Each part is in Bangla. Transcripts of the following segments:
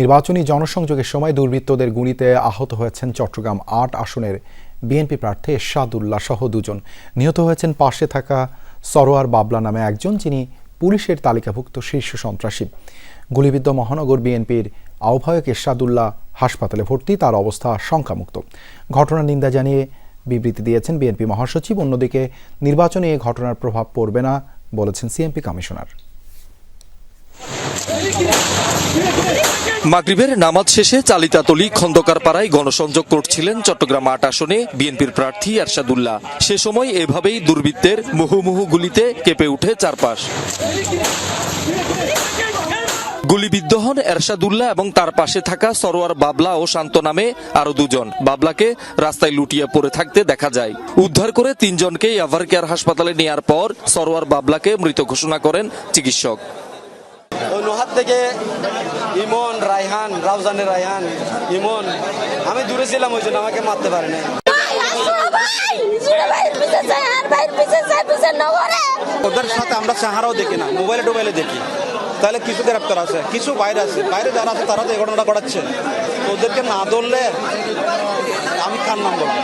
নির্বাচনী জনসংযোগের সময় দুর্বৃত্তদের গুলিতে আহত হয়েছেন চট্টগ্রাম আট আসনের বিএনপি প্রার্থী এরশাদুল্লাহ সহ দুজন। নিহত হয়েছেন পাশে থাকা সরোয়ার বাবলা নামে একজন, যিনি পুলিশের তালিকাভুক্ত শীর্ষ সন্ত্রাসী। গুলিবিদ্ধ মহানগর বিএনপির আহ্বায়ক এরশাদুল্লাহ হাসপাতালে ভর্তি, তার অবস্থা শঙ্কামুক্ত। ঘটনার নিন্দা জানিয়ে বিবৃতি দিয়েছেন বিএনপি মহাসচিব। অন্যদিকে, নির্বাচনে এ ঘটনার প্রভাব পড়বে না বলেছেন সিএমপি কমিশনার। মাগরিবের নামাজ শেষে চালিতাতলি খন্দকার পাড়ায় গণসংযোগ করছিলেন চট্টগ্রাম আট আসনে বিএনপির প্রার্থী এরশাদুল্লাহ। সে সময় এভাবেই দুর্বৃত্তের মুহুমুহু গুলিতে কেঁপে উঠে চারপাশ। গুলিবিদ্ধ হন এরশাদুল্লাহ এবং তার পাশে থাকা সরোয়ার বাবলা ও শান্ত নামে আরও দুজন। বাবলাকে রাস্তায় লুটিয়ে পড়ে থাকতে দেখা যায়। উদ্ধার করে তিনজনকে এভার কেয়ার হাসপাতালে নেয়ার পর সরোয়ার বাবলাকে মৃত ঘোষণা করেন চিকিৎসক। নোহাত থেকে ইমন রায়হান রাউজানের রায়হান ইমন। আমি দূরে ছিলাম ওই জন্য আমাকে মারতে পারে না ওদের সাথে আমরা চাহারাও দেখি না মোবাইলে টোবাইলে দেখি। তাহলে কিছু গ্রেপ্তার আছে কিছু বাইরে আছে। বাইরে যারা আছে তারা তো এই ঘটনাটা ঘটাচ্ছে। ওদেরকে না ধরলে আমি খান নাম বলব।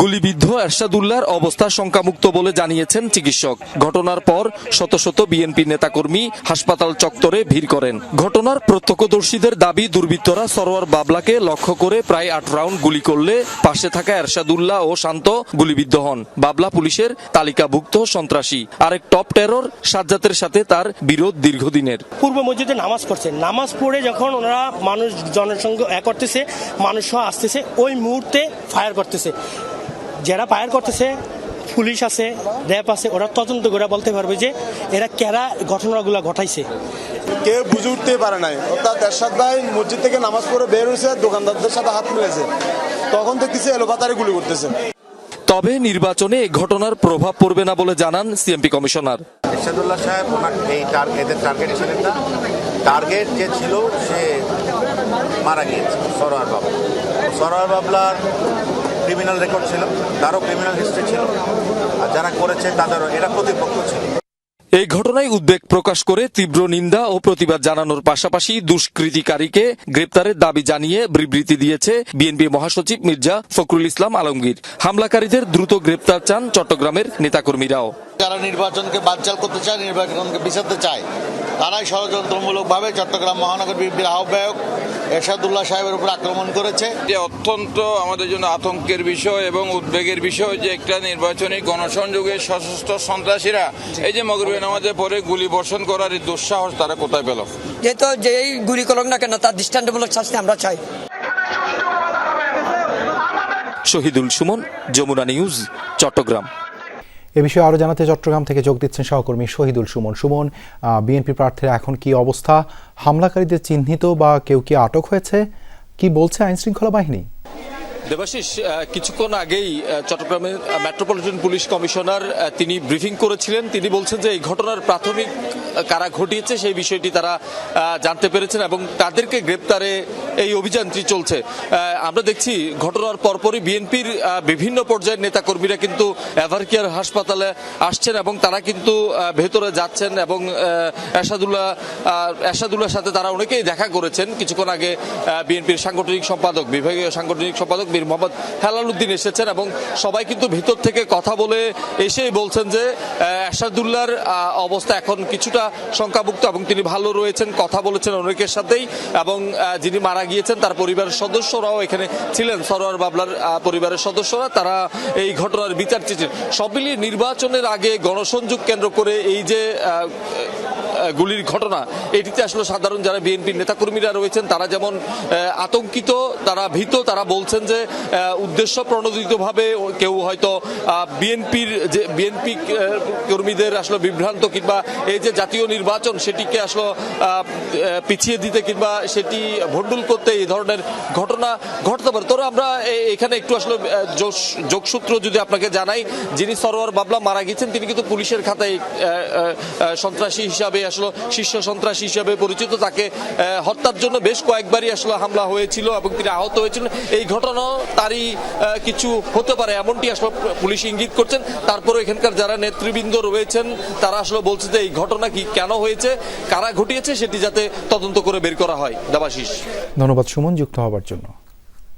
গুলিবিদ্ধ এরশাদুল্লাহর অবস্থা শঙ্কামুক্ত বলে জানিয়েছেন চিকিৎসক। ঘটনার পর শত শত বিএনপি নেতাকর্মী হাসপাতাল চত্বরে ভিড় করেন। ঘটনার প্রত্যক্ষদর্শীদের দাবি, দুর্বৃত্তরা সরোয়ার বাবলাকে লক্ষ্য করে প্রায় আট রাউন্ড গুলি করলে পাশে থাকা এরশাদুল্লাহ ও শান্ত গুলিবিদ্ধ হন। বাবলা পুলিশের তালিকাভুক্ত সন্ত্রাসী। আরেক টপ টেরর সাজ্জাতের সাথে তার বিরোধ দীর্ঘদিনের। পূর্ব মসজিদে নামাজ পড়ছে নামাজ পড়ে যখন ওনারা মানুষ জনসংঘ এ করতেছে, মানুষ আসতেছে, ওই মুহূর্তে ফায়ার করতেছে। যারা ফায়ার করতেছে পুলিশ আছে র্যাব আছে ওরা তদন্ত করে বলতে পারবে যে এরা কেরা ঘটনাগুলো ঘটাইছে। কেউ বুঝে উঠতে পারে নাই। অর্থাৎ এরশাদ ভাই মসজিদ থেকে নামাজ পড়ে বের হয়েছে দোকানদারদের সাথে হাত মিলেছে তখন দেখতেছি এলোপাতারে গুলি করতেছে। তবে নির্বাচনে এ ঘটনার প্রভাব পড়বে না বলে জানান সিএমপি কমিশনার। এরশাদুল্লাহ সাহেব ওনার এই এদের টার্গেট ছিলেন না। টার্গেট যে ছিল সে মারা গিয়েছে সরোয়ার বাবলা। সরোয়ার বাবলার ক্রিমিনাল রেকর্ড ছিল তারও ক্রিমিনাল হিস্ট্রি ছিল। আর যারা করেছে তাদেরও এরা প্রতিপক্ষ ছিল। এই ঘটনায় উদ্বেগ প্রকাশ করে তীব্র নিন্দা ও প্রতিবাদ জানানোর পাশাপাশি দুষ্কৃতিকারীকে গ্রেপ্তারের দাবি জানিয়ে বিবৃতি দিয়েছে বিএনপি মহাসচিব মির্জা ফখরুল ইসলাম আলমগীর। হামলাকারীদের দ্রুত গ্রেপ্তার চান চট্টগ্রামের নেতাকর্মীরাও। যারা নির্বাচনকে বানচাল করতে চায় নির্বাচনকে বিচারতে চায় তারাই ষড়যন্ত্রমূলকভাবে চট্টগ্রাম মহানগর বিএনপির আহ্বায়ক এরশাদুল্লাহ সাহেবের উপর আক্রমণ করেছে। যে অত্যন্ত আমাদের জন্য আতঙ্কের বিষয় এবং উদ্বেগের বিষয় যে একটা নির্বাচনী গণসংযোগে সশস্ত্র সন্ত্রাসীরা এই যে মগরবী নামাজের পরে গুলি বর্ষণ করার এই দুঃসাহস তারা কোথায় পেল? যেহেতু যেই গুলি করুক না কেন তার দৃষ্টান্তমূলক শাস্তি আমরা চাই। শহীদুল সুমন যমুনা নিউজ চট্টগ্রাম। এ বিষয়ে আরও জানাতে চট্টগ্রাম থেকে যোগ দিচ্ছেন সহকর্মী শহীদুল সুমন। সুমন বিএনপি প্রার্থীর এখন কি অবস্থা? হামলাকারীদের চিহ্নিত বা কেউ কি আটক হয়েছে? কি বলছে আইন শৃঙ্খলা বাহিনী? দেবাশিস কিছুক্ষণ আগেই চট্টগ্রামের মেট্রোপলিটন পুলিশ কমিশনার তিনি ব্রিফিং করেছিলেন। তিনি বলছেন যে এই ঘটনার প্রাথমিক কারা ঘটিয়েছে সেই বিষয়টি তারা জানতে পেরেছেন এবং তাদেরকে গ্রেপ্তারে এই অভিযানটি চলছে। আমরা দেখছি ঘটনার পরপরই বিএনপির বিভিন্ন পর্যায়ের নেতাকর্মীরা কিন্তু এভারকেয়ার হাসপাতালে আসছেন এবং তারা কিন্তু ভেতরে যাচ্ছেন এবং এরশাদুল্লাহ আহ, এরশাদুল্লাহর সাথে তারা অনেকেই দেখা করেছেন। কিছুক্ষণ আগে বিএনপির সাংগঠনিক সম্পাদক বিভাগীয় সাংগঠনিক সম্পাদক বীর মোহাম্মদ হেলাল উদ্দিন এসেছেন এবং সবাই কিন্তু ভিতর থেকে কথা বলে এসেই বলছেন যে আহ, এরশাদুল্লাহর অবস্থা এখন কিছুটা শঙ্কামুক্ত এবং তিনি ভালো রয়েছেন, কথা বলেছেন অনেকের সাথেই এবং যিনি মারা গিয়েছেন তার পরিবারের সদস্যরাও এখানে ছিলেন, সরোয়ার বাবলার পরিবারের সদস্যরা। তারা এই ঘটনার বিচার চেয়েছেন। সব মিলিয়ে নির্বাচনের আগে গণসংযোগ কেন্দ্র করে এই যে গুলির ঘটনা। এটিতে আসলে সাধারণ যারা বিএনপির নেতাকর্মীরা রয়েছেন, তারা যেমন আতঙ্কিত, তারা ভীত, তারা বলছেন যে উদ্দেশ্য প্রণোদিতভাবে কেউ হয়তো বিএনপির যে, বিএনপি কর্মীদের আসলে বিভ্রান্ত কিংবা এই যে জাতীয় নির্বাচন, সেটিকে আসলে পিছিয়ে দিতে কিংবা সেটি ভণ্ডুল করতে এই ধরনের ঘটনা ঘটতে পারে। তবে আমরা এখানে একটু আসলে যোগ- যোগসূত্র যদি আপনাকে জানাই, যিনি সরোয়ার বাবলা মারা গেছেন, তিনি কিন্তু পুলিশের খাতায় সন্ত্রাসী হিসাবে আসলে, শীর্ষ সন্ত্রাসী হিসাবে পরিচিত। তাকে হত্যার জন্য বেশ কয়েকবারই আসলে হামলা হয়েছিল এবং তিনি আহত হয়েছিলেন। এই ঘটনা তারই কিছু হতে পারে। এমনটি আসলে পুলিশ ইঙ্গিত করছেন। তারপরে এখানকার যারা নেতৃবৃন্দ রয়েছেন, তারা আসলে বলছে যে এই ঘটনা কি, কেন হয়েছে, কারা ঘটিয়েছে, সেটি যাতে তদন্ত করে বের করা হয়। দেবাশিস। ধন্যবাদ সুমন, যুক্ত হওয়ার জন্য।